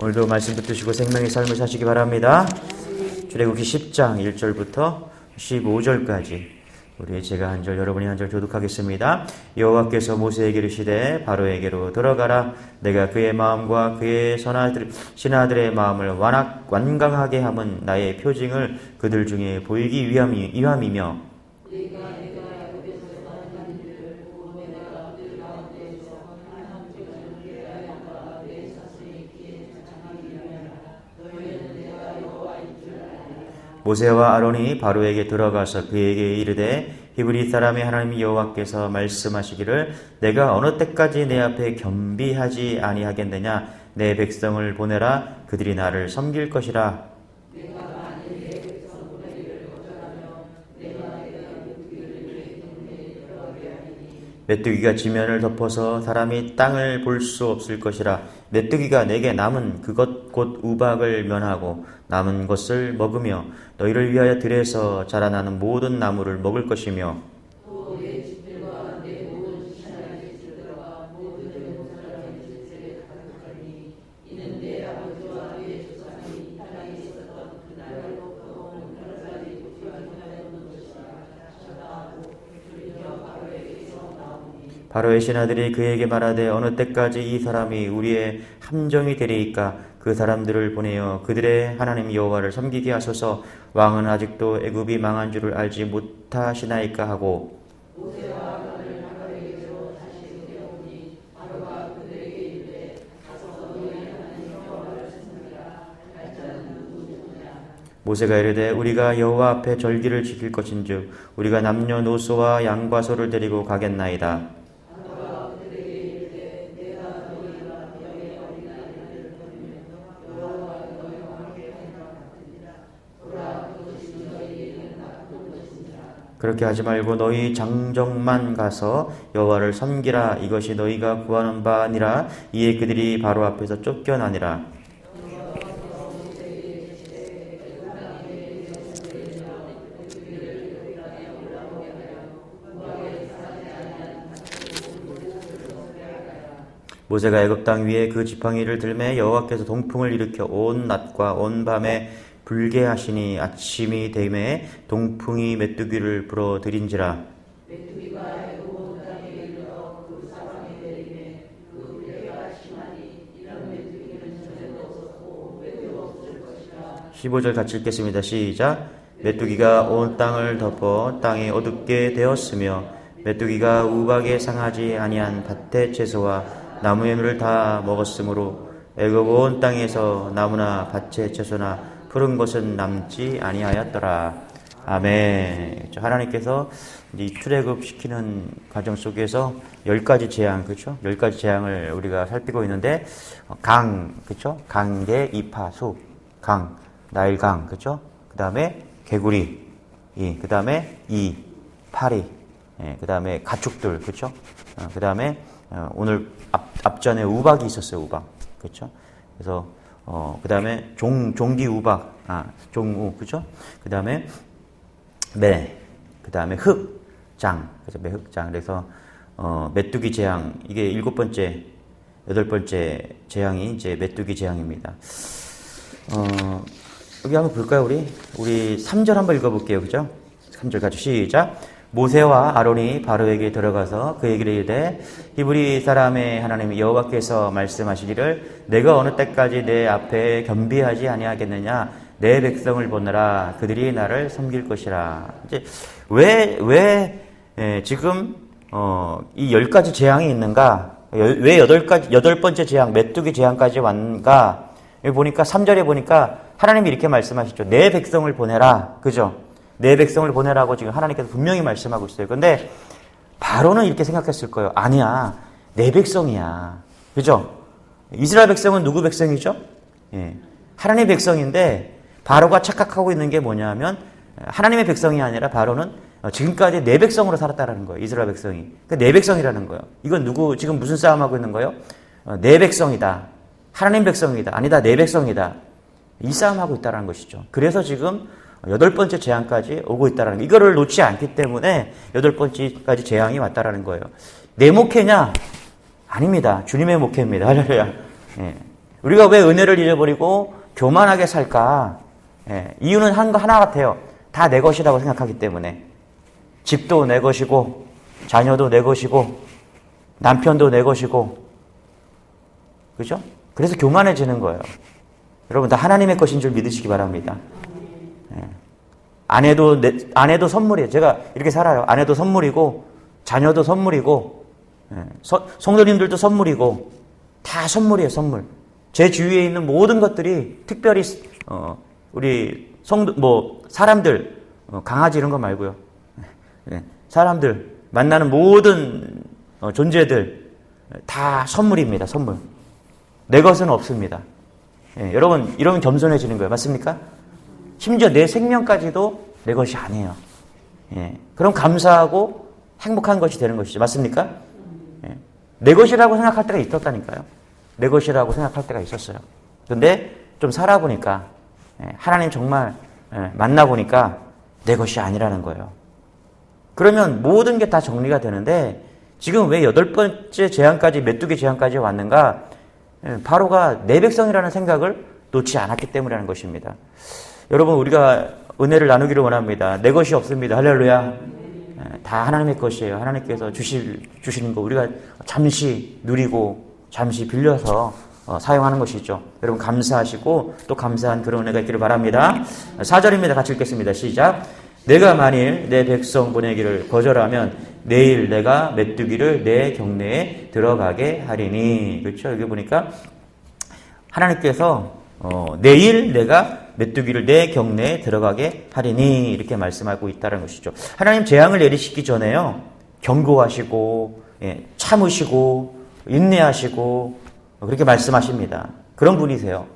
오늘도 말씀 붙드시고 생명의 삶을 사시기 바랍니다. 출애굽기 10장 1절부터 15절까지 우리 제가 한 절 여러분이 한 절 교독하겠습니다. 여호와께서 모세에게 이르시되 바로에게로 들어가라 내가 그의 마음과 그의 선아들 신하들의 마음을 완악 완강하게 함은 나의 표징을 그들 중에 보이기 위함이, 위함이며 모세와 아론이 바로에게 들어가서 그에게 이르되 히브리 사람의 하나님 여호와께서 말씀하시기를 내가 어느 때까지 내 앞에 겸비하지 아니하겠느냐? 내 백성을 보내라. 그들이 나를 섬길 것이라 메뚜기가 지면을 덮어서 사람이 땅을 볼 수 없을 것이라. 메뚜기가 내게 남은 그것 곧 우박을 면하고 남은 것을 먹으며 너희를 위하여 들에서 자라나는 모든 나무를 먹을 것이며 바로의 신하들이 그에게 말하되 어느 때까지 이 사람이 우리의 함정이 되리이까 그 사람들을 보내어 그들의 하나님 여호와를 섬기게 하소서 왕은 아직도 애굽이 망한 줄을 알지 못하시나이까 하고 모세가 이르되 우리가 여호와 앞에 절기를 지킬 것인즉 우리가 남녀노소와 양과 소를 데리고 가겠나이다. 그렇게 하지 말고 너희 장정만 가서 여호와를 섬기라. 이것이 너희가 구하는 바 아니라 이에 그들이 바로 앞에서 쫓겨나니라 '모세가 애굽 땅 위에 그 지팡이를 들매 여호와께서 동풍을 일으켜 온 낮과 온 밤에 불게 하시니 아침이 되매 동풍이 메뚜기를 불어들인지라. 메뚜기가 애굽 땅에 이르러 그 15절 같이 읽겠습니다. 시작. 메뚜기가 온 땅을 덮어 땅이 어둡게 되었으며 메뚜기가 우박에 상하지 아니한 밭의 채소와 나무의 물을 다 먹었으므로 애굽 온 땅에서 나무나 밭의 채소나 그런 것은 남지 아니하였더라. 아멘. 하나님께서 이 출애굽 시키는 과정 속에서 열 가지 재앙, 그렇죠? 열 가지 재앙을 우리가 살피고 있는데 강, 그렇죠? 강계, 이파, 수, 강, 나일강, 그렇죠? 그다음에 개구리, 이, 그다음에 이, 파리, 예, 그다음에 가축들, 그렇죠? 어, 그다음에 어, 오늘 앞, 앞전에 우박이 있었어요, 우박, 그렇죠? 그래서 어, 그 다음에 종, 종기 우박, 아, 종우, 그죠? 그 다음에 매, 그 다음에 흑 장, 그래서 매흑 장. 그래서, 어, 메뚜기 재앙, 이게 일곱 번째, 여덟 번째 재앙이 이제 메뚜기 재앙입니다. 어, 여기 한번 볼까요, 우리? 우리 3절 한번 읽어볼게요, 그죠? 3절 같이 시작. 모세와 아론이 바로에게 들어가서 그에게 이르되 히브리 사람의 하나님 여호와께서 말씀하시기를 내가 어느 때까지 내 앞에 겸비하지 아니하겠느냐? 내 백성을 보느라 그들이 나를 섬길 것이라. 이제 왜왜 예, 지금 어, 이 열 가지 재앙이 있는가? 왜 여덟 가지 여덟 번째 재앙 메뚜기 재앙까지 왔는가? 보니까 3절에 보니까 하나님이 이렇게 말씀하시죠. 내 백성을 보내라. 그죠 내 백성을 보내라고 지금 하나님께서 분명히 말씀하고 있어요. 근데 바로는 이렇게 생각했을 거예요. 아니야. 내 백성이야. 그죠? 이스라엘 백성은 누구 백성이죠? 예. 하나님의 백성인데 바로가 착각하고 있는 게 뭐냐면 하나님의 백성이 아니라 바로는 지금까지 내 백성으로 살았다라는 거예요. 이스라엘 백성이. 그러니까 내 백성이라는 거예요. 이건 누구 지금 무슨 싸움하고 있는 거예요? 어, 내 백성이다. 하나님 백성이다. 아니다. 내 백성이다. 이 싸움하고 있다는 것이죠. 그래서 지금 여덟 번째 재앙까지 오고 있다라는 거. 이거를 놓지 않기 때문에 여덟 번째까지 재앙이 왔다라는 거예요. 내 목회냐? 아닙니다. 주님의 목회입니다. 할렐루야. 예. 우리가 왜 은혜를 잊어버리고 교만하게 살까? 예, 이유는 한 거 하나 같아요. 다 내 것이라고 생각하기 때문에. 집도 내 것이고, 자녀도 내 것이고, 남편도 내 것이고, 그죠? 그래서 교만해지는 거예요. 여러분, 다 하나님의 것인 줄 믿으시기 바랍니다. 예. 아내도, 내, 아내도 선물이에요. 제가 이렇게 살아요. 아내도 선물이고, 자녀도 선물이고, 예. 서, 성도님들도 선물이고, 다 선물이에요, 선물. 제 주위에 있는 모든 것들이 특별히, 어, 우리 성도, 뭐, 사람들, 어, 강아지 이런 거 말고요. 예. 사람들, 만나는 모든 어, 존재들, 다 선물입니다, 선물. 내 것은 없습니다. 예, 여러분, 이러면 겸손해지는 거예요. 맞습니까? 심지어 내 생명까지도 내 것이 아니에요. 예, 그럼 감사하고 행복한 것이 되는 것이죠. 맞습니까? 예, 내 것이라고 생각할 때가 있었다니까요. 내 것이라고 생각할 때가 있었어요. 근데 좀 살아보니까, 예, 하나님 정말 예, 만나보니까 내 것이 아니라는 거예요. 그러면 모든 게 다 정리가 되는데, 지금 왜 여덟 번째 재앙까지, 메뚜기 재앙까지 왔는가? 예, 바로가 내 백성이라는 생각을 놓지 않았기 때문이라는 것입니다. 여러분, 우리가 은혜를 나누기를 원합니다. 내 것이 없습니다. 할렐루야. 예, 다 하나님의 것이에요. 하나님께서 주실, 주시는 거 우리가 잠시 누리고 잠시 빌려서 어, 사용하는 것이죠. 여러분 감사하시고 또 감사한 그런 은혜가 있기를 바랍니다. 4절입니다. 같이 읽겠습니다. 시작. 내가 만일 내 백성 보내기를 거절하면 내일 내가 메뚜기를 내 경내에 들어가게 하리니. 그렇죠? 여기 보니까 하나님께서 어, 내일 내가 메뚜기를 내 경내에 들어가게 하리니 이렇게 말씀하고 있다는 것이죠. 하나님 재앙을 내리시기 전에요. 경고하시고 예, 참으시고 인내하시고 그렇게 말씀하십니다. 그런 분이세요.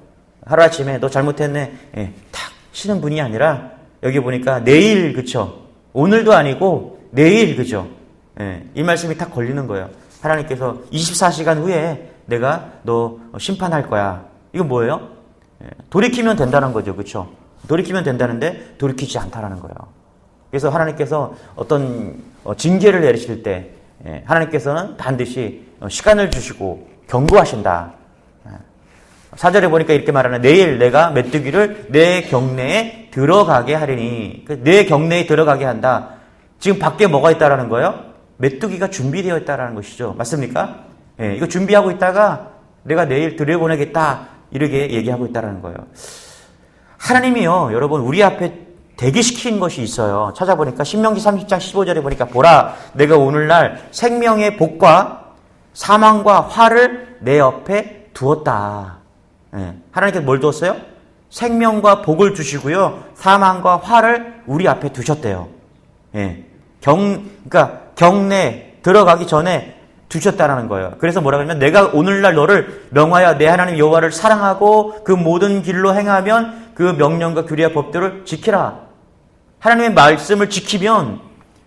하루아침에 너 잘못했네. 예, 탁 치는 분이 아니라 여기 보니까 내일 그쵸? 오늘도 아니고 내일 그죠? 예, 이 말씀이 탁 걸리는 거예요. 하나님께서 24시간 후에 내가 너 심판할 거야. 이거 뭐예요? 예, 돌이키면 된다는 거죠. 그쵸? 돌이키면 된다는데 돌이키지 않다라는 거예요. 그래서 하나님께서 어떤 어, 징계를 내리실 때 예, 하나님께서는 반드시 어, 시간을 주시고 경고하신다. 사절에 보니까 이렇게 말하는 내일 내가 메뚜기를 내 경내에 들어가게 하리니 그내 경내에 들어가게 한다. 지금 밖에 뭐가 있다라는 거예요? 메뚜기가 준비되어 있다라는 것이죠. 맞습니까? 예, 이거 준비하고 있다가 내가 내일 들여보내겠다 이렇게 얘기하고 있다라는 거예요. 하나님이요, 여러분 우리 앞에 대기시킨 것이 있어요. 찾아보니까 신명기 30장 15절에 보니까 보라 내가 오늘날 생명의 복과 사망과 화를 내 옆에 두었다. 예, 하나님께서 뭘 두었어요? 생명과 복을 주시고요. 사망과 화를 우리 앞에 두셨대요. 예, 경, 그러니까 경내 들어가기 전에 두셨다라는 거예요. 그래서 뭐라 그러면 내가 오늘날 너를 명하여 내 하나님 여호와를 사랑하고 그 모든 길로 행하면 그 명령과 규례와 법들을 지키라. 하나님의 말씀을 지키면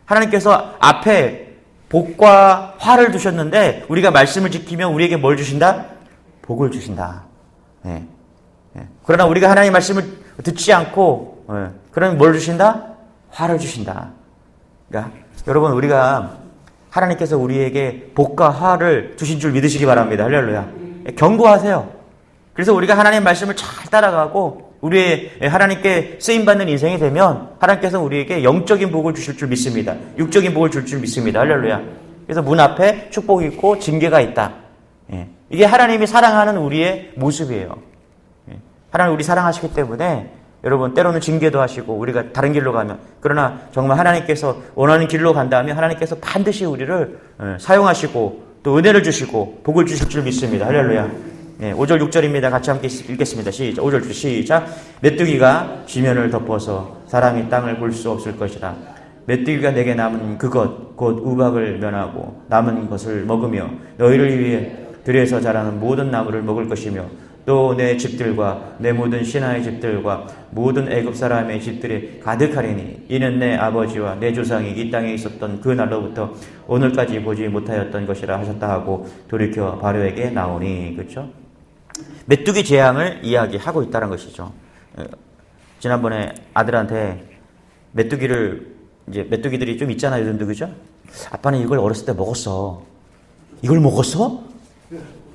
하나님께서 앞에 복과 화를 두셨는데 우리가 말씀을 지키면 우리에게 뭘 주신다? 복을 주신다. 예. 예. 그러나 우리가 하나님의 말씀을 듣지 않고 예. 그러면 뭘 주신다? 화를 주신다. 그러니까 여러분 우리가 하나님께서 우리에게 복과 화를 주신 줄 믿으시기 바랍니다. 할렐루야. 경고하세요. 그래서 우리가 하나님의 말씀을 잘 따라가고 우리의 하나님께 쓰임 받는 인생이 되면 하나님께서 우리에게 영적인 복을 주실 줄 믿습니다. 육적인 복을 줄 줄 믿습니다. 할렐루야. 그래서 문 앞에 축복이 있고 징계가 있다. 예. 이게 하나님이 사랑하는 우리의 모습이에요. 예. 하나님 우리 사랑하시기 때문에 여러분 때로는 징계도 하시고 우리가 다른 길로 가면 그러나 정말 하나님께서 원하는 길로 간다면 하나님께서 반드시 우리를 예, 사용하시고 또 은혜를 주시고 복을 주실 줄 믿습니다. 할렐루야. 예, 5절 6절입니다. 같이 함께 읽겠습니다. 시작. 5절 시작. 메뚜기가 지면을 덮어서 사람이 땅을 볼 수 없을 것이라. 메뚜기가 내게 남은 그것 곧 우박을 면하고 남은 것을 먹으며 너희를 위해 들에서 자라는 모든 나무를 먹을 것이며 또 내 집들과 내 모든 신하의 집들과 모든 애굽 사람의 집들이 가득하리니 이는 내 아버지와 내 조상이 이 땅에 있었던 그 날로부터 오늘까지 보지 못하였던 것이라 하셨다 하고 돌이켜 바로에게 나오니 그렇죠? 메뚜기 재앙을 이야기하고 있다는 것이죠. 지난번에 아들한테 메뚜기를 이제 메뚜기들이 좀 있잖아요, 요즘도 그죠? 아빠는 이걸 어렸을 때 먹었어. 이걸 먹었어?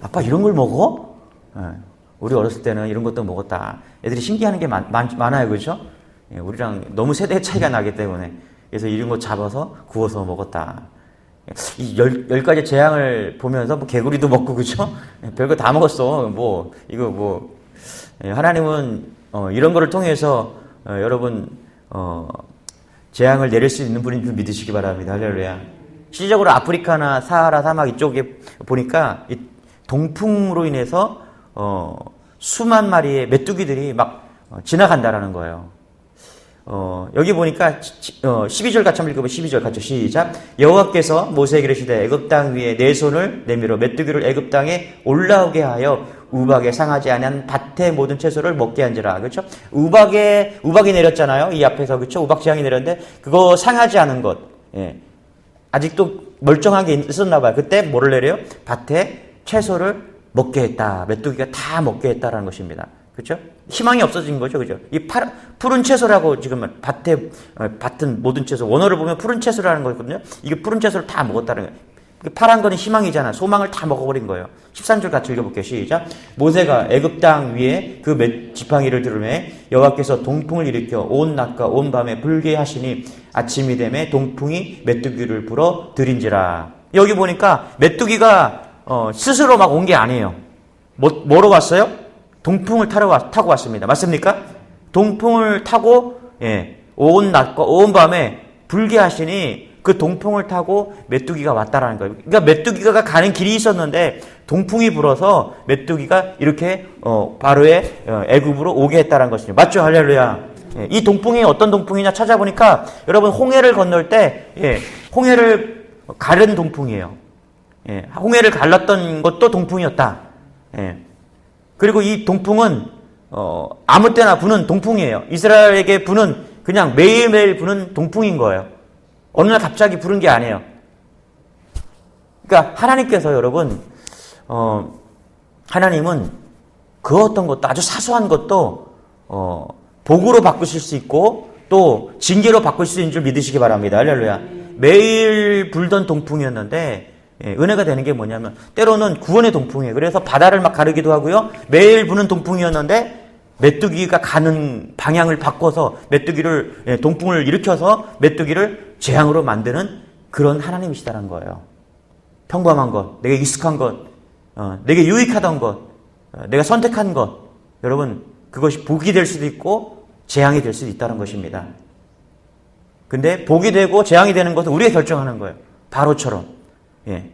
아빠 이런 걸 먹어? 네. 우리 어렸을 때는 이런 것도 먹었다. 애들이 신기하는 게 많, 많, 아요 그죠? 예, 우리랑 너무 세대 차이가 나기 때문에. 그래서 이런 거 잡아서 구워서 먹었다. 이 열, 열 가지 재앙을 보면서 뭐 개구리도 먹고, 그죠? 예, 별거 다 먹었어. 뭐, 이거 뭐. 예, 하나님은, 어, 이런 거를 통해서, 어, 여러분, 어, 재앙을 내릴 수 있는 분인 줄 믿으시기 바랍니다. 할렐루야. 실질적으로 아프리카나 사하라 사막 이쪽에 보니까 이 동풍으로 인해서 어, 수만 마리의 메뚜기들이 막 어, 지나간다라는 거예요. 어, 여기 보니까 치, 어, 12절 같이 한번 읽어보면 12절 같이 시작. 여호와께서 모세에게 이르시되 애굽 땅 위에 내 손을 내밀어 메뚜기를 애굽 땅에 올라오게 하여 우박에 상하지 아니한 밭의 모든 채소를 먹게 한지라. 그렇죠? 우박에 우박이 내렸잖아요. 이 앞에서 그렇죠? 우박 지향이 내렸는데 그거 상하지 않은 것. 예. 아직도 멀쩡하게 있었나 봐요. 그때 뭐를 내려요? 밭에 채소를 먹게 했다. 메뚜기가 다 먹게 했다라는 것입니다. 그렇죠? 희망이 없어진 거죠. 그죠? 이 파라, 푸른 채소라고 지금 밭에 어, 밭은 모든 채소 원어를 보면 푸른 채소라는 거거든요. 이게 푸른 채소를 다 먹었다는 거예요. 파란 거는 희망이잖아. 소망을 다 먹어버린 거예요. 13절 같이 읽어볼게요. 시작. 모세가 애굽 땅 위에 그 지팡이를 들으매 여호와께서 동풍을 일으켜 온 낮과 온 밤에 불게 하시니 아침이 되매 동풍이 메뚜기를 불어 들인지라. 여기 보니까 메뚜기가 어, 스스로 막 온 게 아니에요. 뭐, 뭐로 왔어요? 동풍을 타러 와, 타고 왔습니다. 맞습니까? 동풍을 타고 예, 온 낮과 온 밤에 불게 하시니 그 동풍을 타고 메뚜기가 왔다라는 거예요. 그러니까 메뚜기가 가는 길이 있었는데 동풍이 불어서 메뚜기가 이렇게 어, 바로의 어, 애굽으로 오게 했다는 것이죠. 맞죠? 할렐루야. 예, 이 동풍이 어떤 동풍이냐 찾아보니까 여러분 홍해를 건널 때 예, 홍해를 가른 동풍이에요. 예, 홍해를 갈랐던 것도 동풍이었다. 예. 그리고 이 동풍은 어, 아무 때나 부는 동풍이에요. 이스라엘에게 부는 그냥 매일매일 부는 동풍인 거예요. 어느 날 갑자기 부른 게 아니에요. 그러니까 하나님께서 여러분 어, 하나님은 그 어떤 것도 아주 사소한 것도 어, 복으로 바꾸실 수 있고 또 징계로 바꿀 수 있는 줄 믿으시기 바랍니다. 할렐루야. 매일 불던 동풍이었는데 예, 은혜가 되는 게 뭐냐면 때로는 구원의 동풍이에요. 그래서 바다를 막 가르기도 하고요. 매일 부는 동풍이었는데 메뚜기가 가는 방향을 바꿔서 메뚜기를 예, 동풍을 일으켜서 메뚜기를 재앙으로 만드는 그런 하나님이시다는 거예요. 평범한 것, 내게 익숙한 것, 어, 내게 유익하던 것, 어, 내가 선택한 것, 여러분 그것이 복이 될 수도 있고 재앙이 될 수도 있다는 것입니다. 근데 복이 되고 재앙이 되는 것은 우리가 결정하는 거예요. 바로처럼. 예.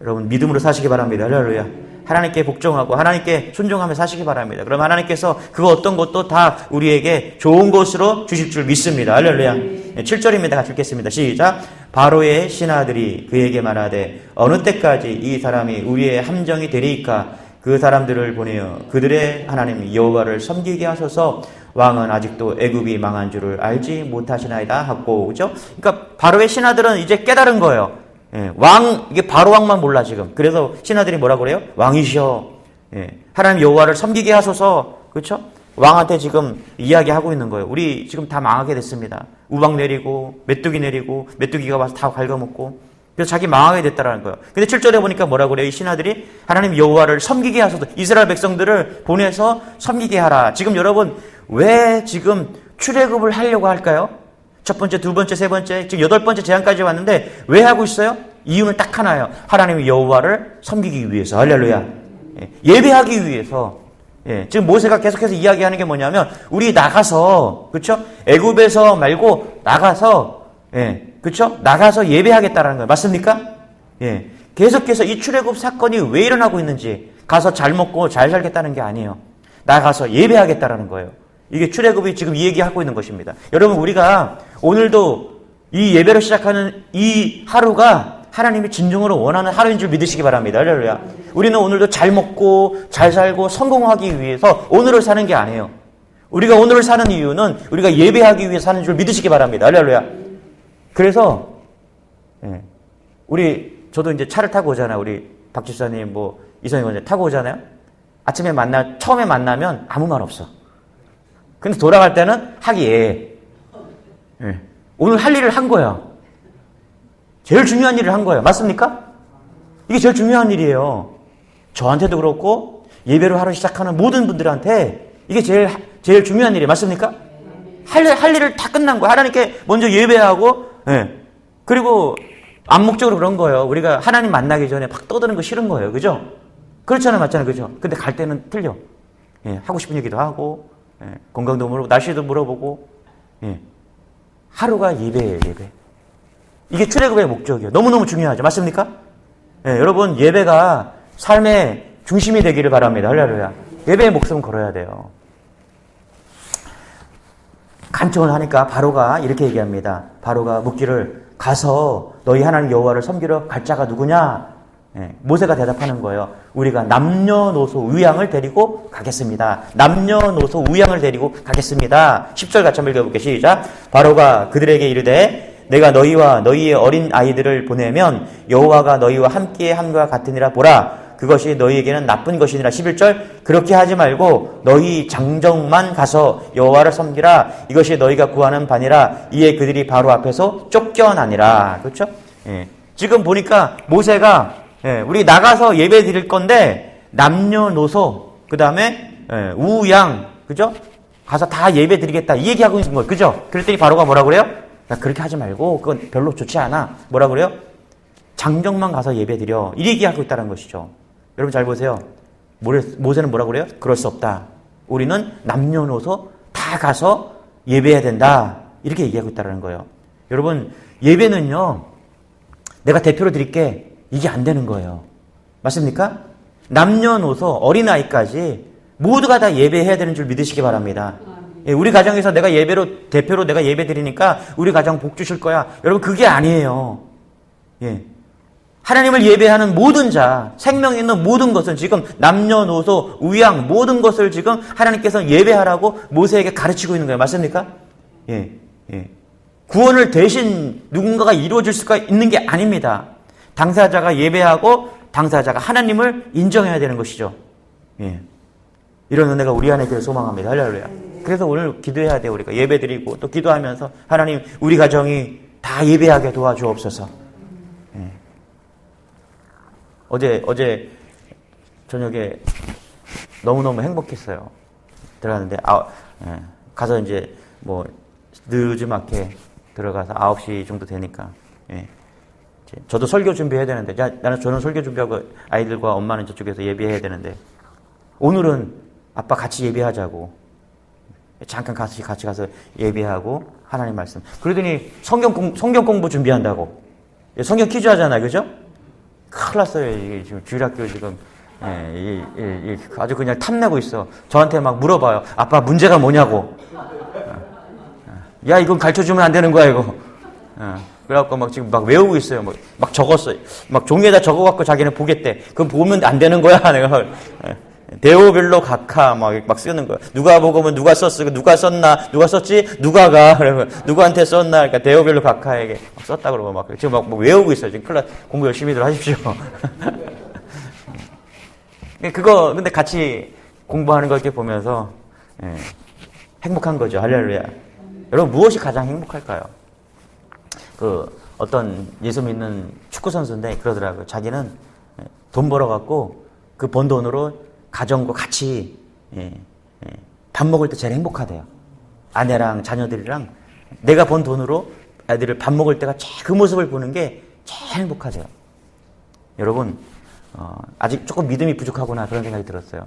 여러분 믿음으로 사시기 바랍니다. 할렐루야. 하나님께 복종하고 하나님께 순종하며 사시기 바랍니다. 그럼 하나님께서 그 어떤 것도 다 우리에게 좋은 것으로 주실 줄 믿습니다. 할렐루야. 7절입니다. 같이 읽겠습니다. 시작. 바로의 신하들이 그에게 말하되 어느 때까지 이 사람이 우리의 함정이 되리이까 그 사람들을 보내어 그들의 하나님 여호와를 섬기게 하소서 왕은 아직도 애굽이 망한 줄을 알지 못하시나이다 하고 그죠? 그러니까 바로의 신하들은 이제 깨달은 거예요. 예, 왕 이게 바로 왕만 몰라 지금. 그래서 신하들이 뭐라 그래요? 왕이시여. 예, 하나님 여호와를 섬기게 하소서. 그렇죠? 왕한테 지금 이야기하고 있는 거예요. 우리 지금 다 망하게 됐습니다. 우박 내리고 메뚜기 내리고 메뚜기가 와서 다 갉아먹고 그래서 자기 망하게 됐다라는 거예요. 근데 7절에 보니까 뭐라 그래요? 이 신하들이 하나님 여호와를 섬기게 하소서. 이스라엘 백성들을 보내서 섬기게 하라. 지금 여러분 왜 지금 출애굽을 하려고 할까요? 첫 번째, 두 번째, 세 번째, 지금 여덟 번째 제안까지 왔는데 왜 하고 있어요? 이유는 딱 하나예요. 하나님의 여호와를 섬기기 위해서. 할렐루야. 예, 예배하기 위해서. 예, 지금 모세가 계속해서 이야기하는 게 뭐냐면 우리 나가서 그렇죠? 애굽에서 말고 나가서 예, 그렇죠? 나가서 예배하겠다라는 거예요. 맞습니까? 예. 계속해서 이 출애굽 사건이 왜 일어나고 있는지 가서 잘 먹고 잘 살겠다는 게 아니에요. 나가서 예배하겠다라는 거예요. 이게 출애굽이 지금 이 얘기하고 있는 것입니다. 여러분 우리가 오늘도 이 예배를 시작하는 이 하루가 하나님이 진정으로 원하는 하루인 줄 믿으시기 바랍니다. 할렐루야. 우리는 오늘도 잘 먹고 잘 살고 성공하기 위해서 오늘을 사는 게 아니에요. 우리가 오늘을 사는 이유는 우리가 예배하기 위해 사는 줄 믿으시기 바랍니다. 할렐루야. 그래서 예, 우리 저도 이제 차를 타고 오잖아요. 우리 박 집사님 뭐 이선희 원장 타고 오잖아요. 아침에 만나 처음에 만나면 아무 말 없어. 근데 돌아갈 때는 하기에 예. 오늘 할 일을 한 거야. 제일 중요한 일을 한 거예요. 맞습니까? 이게 제일 중요한 일이에요. 저한테도 그렇고 예배로 하루 시작하는 모든 분들한테 이게 제일 제일 중요한 일이 맞습니까? 할, 일- 할 일을 다 끝난 거야. 하나님께 먼저 예배하고, 예. 그리고 암묵적으로 그런 거예요. 우리가 하나님 만나기 전에 막 떠드는 거 싫은 거예요. 그죠? 그렇잖아요. 맞잖아요. 그죠? 근데 갈 때는 틀려. 예. 하고 싶은 얘기도 하고, 예. 건강도 물어보고, 날씨도 물어보고, 예. 하루가 예배예요, 예배. 이게 출애굽의 목적이에요. 너무너무 중요하죠. 맞습니까? 예, 여러분, 예배가 삶의 중심이 되기를 바랍니다. 할렐루야. 예배의 목숨 걸어야 돼요. 간청을 하니까 바로가 이렇게 얘기합니다. 바로가 묻기를 가서 너희 하나님 여호와를 섬기러 갈 자가 누구냐? 예, 모세가 대답하는 거예요. 우리가 남녀노소 우양을 데리고 가겠습니다. 남녀노소 우양을 데리고 가겠습니다. 10절 같이 한번 읽어볼게요. 시작. 바로가 그들에게 이르되 내가 너희와 너희의 어린 아이들을 보내면 여호와가 너희와 함께 함과 같으니라 보라. 그것이 너희에게는 나쁜 것이니라 11절 그렇게 하지 말고 너희 장정만 가서 여호와를 섬기라 이것이 너희가 구하는 바니라 이에 그들이 바로 앞에서 쫓겨나니라 그렇죠? 예. 지금 보니까 모세가 예, 우리 나가서 예배 드릴 건데 남녀노소 그 다음에 예, 우양 그죠? 가서 다 예배 드리겠다 이 얘기하고 있는 거예요 그죠? 그랬더니 바로가 뭐라 그래요? 야, 그렇게 하지 말고 그건 별로 좋지 않아 뭐라 그래요? 장정만 가서 예배 드려 이 얘기하고 있다는 것이죠 여러분 잘 보세요. 모세는 뭐라고 그래요? 그럴 수 없다. 우리는 남녀노소 다 가서 예배해야 된다. 이렇게 얘기하고 있다는 거예요. 여러분, 예배는요, 내가 대표로 드릴게, 이게 안 되는 거예요. 맞습니까? 남녀노소, 어린아이까지 모두가 다 예배해야 되는 줄 믿으시기 바랍니다. 예, 우리 가정에서 내가 예배로, 대표로 내가 예배 드리니까 우리 가정 복 주실 거야. 여러분, 그게 아니에요. 예. 하나님을 예배하는 모든 자, 생명 있는 모든 것은 지금 남녀노소, 우양 모든 것을 지금 하나님께서 예배하라고 모세에게 가르치고 있는 거예요. 맞습니까? 예, 예. 구원을 대신 누군가가 이루어질 수가 있는 게 아닙니다. 당사자가 예배하고 당사자가 하나님을 인정해야 되는 것이죠. 예. 이런 은혜가 우리 안에 있기를 소망합니다. 할렐루야. 그래서 오늘 기도해야 돼요. 우리가 예배 드리고 또 기도하면서 하나님 우리 가정이 다 예배하게 도와주옵소서. 어제 어제 저녁에 너무너무 행복했어요. 들어갔는데 아, 예, 가서 이제 뭐 늦지막게 들어가서 9시 정도 되니까 예, 저도 설교 준비해야 되는데 야, 나는 저는 설교 준비하고 아이들과 엄마는 저쪽에서 예배해야 되는데 오늘은 아빠 같이 예배하자고 잠깐 같이 같이 가서 예배하고 하나님 말씀 그러더니 성경 공, 성경 공부 준비한다고 예, 성경 퀴즈 하잖아요 그죠? 큰일 났어요. 이게 지금 주일학교 지금 예, 이, 이, 이, 아주 그냥 탐내고 있어. 저한테 막 물어봐요. 아빠 문제가 뭐냐고. 야 이건 가르쳐 주면 안 되는 거야 이거. 어, 그래갖고 막 지금 막 외우고 있어요. 막, 막 적었어요. 막 종이에다 적어갖고 자기는 보겠대. 그럼 보면 안 되는 거야 내가. 예. 대오별로 각하 막, 막 쓰는 거야. 누가 보고 면 누가 썼어? 누가 썼나? 누가 썼지? 누가가? 그러면 누구한테 썼나? 그러니까 대오별로 각하에게 막 썼다 그러고 막 지금 막, 막 외우고 있어요. 지금 클래스 공부 열심히들 하십시오. 그거 근데 같이 공부하는 걸 이렇게 보면서 예, 행복한 거죠. 할렐루야. 여러분 무엇이 가장 행복할까요? 그 어떤 예수 믿는 축구 선수인데 그러더라고요. 자기는 예, 돈 벌어 갖고 그 번 돈으로 가정과 같이 예, 예, 밥 먹을 때 제일 행복하대요. 아내랑 자녀들이랑 내가 번 돈으로 아이들을 밥 먹을 때가 그 모습을 보는 게 제일 행복하대요. 여러분 어, 아직 조금 믿음이 부족하구나 그런 생각이 들었어요.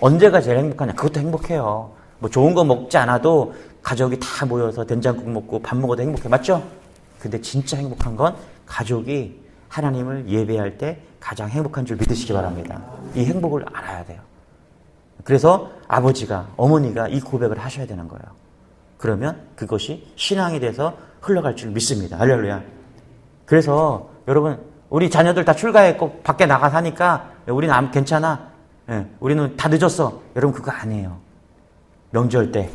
언제가 제일 행복하냐? 그것도 행복해요. 뭐 좋은 거 먹지 않아도 가족이 다 모여서 된장국 먹고 밥 먹어도 행복해. 맞죠? 근데 진짜 행복한 건 가족이 하나님을 예배할 때 가장 행복한 줄 믿으시기 바랍니다. 이 행복을 알아야 돼요. 그래서 아버지가, 어머니가 이 고백을 하셔야 되는 거예요. 그러면 그것이 신앙이 돼서 흘러갈 줄 믿습니다. 할렐루야. 그래서 여러분, 우리 자녀들 다 출가했고 밖에 나가 사니까 우리는 안 괜찮아. 예, 우리는 다 늦었어. 여러분 그거 아니에요. 명절 때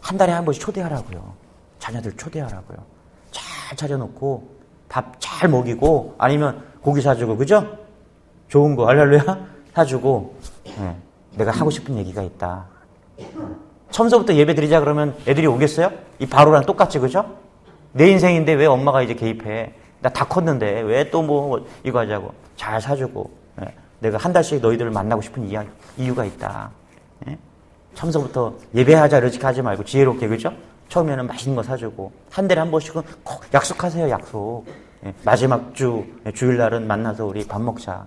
한 달에 한 번씩 초대하라고요. 자녀들 초대하라고요. 잘 차려놓고 밥 잘 먹이고 아니면 고기 사주고 그죠? 좋은 거 할렐루야 사주고 예, 내가 하고 싶은 얘기가 있다. 처음서부터 예배 드리자 그러면 애들이 오겠어요? 이 바로랑 똑같이 그죠? 내 인생인데 왜 엄마가 이제 개입해? 나 다 컸는데 왜 또 뭐 이거 하자고 잘 사주고 예, 내가 한 달씩 너희들을 만나고 싶은 이유가 있다. 예? 처음서부터 예배하자 이렇게 하지 말고 지혜롭게 그죠? 처음에는 맛있는 거 사주고 한 달에 한 번씩은 꼭 약속하세요 약속. 예, 마지막 주 예, 주일날은 만나서 우리 밥 먹자.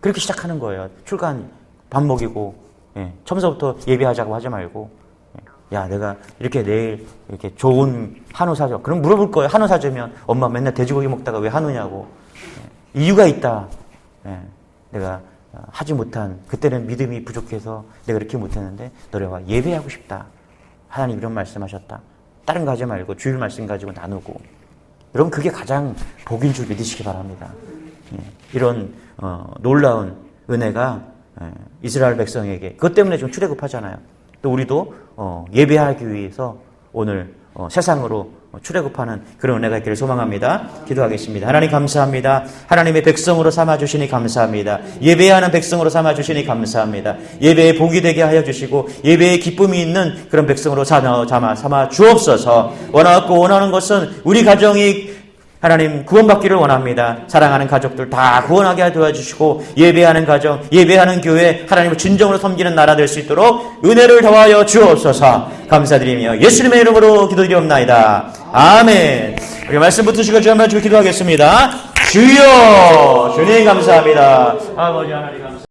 그렇게 시작하는 거예요. 출간 밥 먹이고 예, 처음서부터 예배하자고 하지 말고 예, 야 내가 이렇게 내일 이렇게 좋은 한우 사줘. 그럼 물어볼 거예요. 한우 사주면 엄마 맨날 돼지고기 먹다가 왜 한우냐고. 예, 이유가 있다. 예, 내가 어, 하지 못한 그때는 믿음이 부족해서 내가 이렇게 못했는데 너네와 예배하고 싶다. 하나님 이런 말씀하셨다. 다른 거 하지 말고 주일 말씀 가지고 나누고 여러분 그게 가장 복인 줄 믿으시기 바랍니다. 예, 이런 어, 놀라운 은혜가 예, 이스라엘 백성에게 그것 때문에 좀 출애굽하잖아요. 또 우리도 어, 예배하기 위해서 오늘 어, 세상으로 출애굽하는 그런 은혜가 있기를 소망합니다. 기도하겠습니다. 하나님 감사합니다. 하나님의 백성으로 삼아 주시니 감사합니다. 예배하는 백성으로 삼아 주시니 감사합니다. 예배에 복이 되게 하여 주시고 예배에 기쁨이 있는 그런 백성으로 삼아, 삼아 주옵소서. 원하고 원하는 것은 우리 가정이 하나님 구원받기를 원합니다. 사랑하는 가족들 다 구원하게 도와주시고 예배하는 가정, 예배하는 교회 하나님을 진정으로 섬기는 나라 될 수 있도록 은혜를 더하여 주옵소서. 감사드리며 예수님의 이름으로 기도드리옵나이다. 아멘. 우리 말씀 붙으시고 주 한번 주 기도하겠습니다. 주여 주님 감사합니다. 아버지 하나님 감사합니다.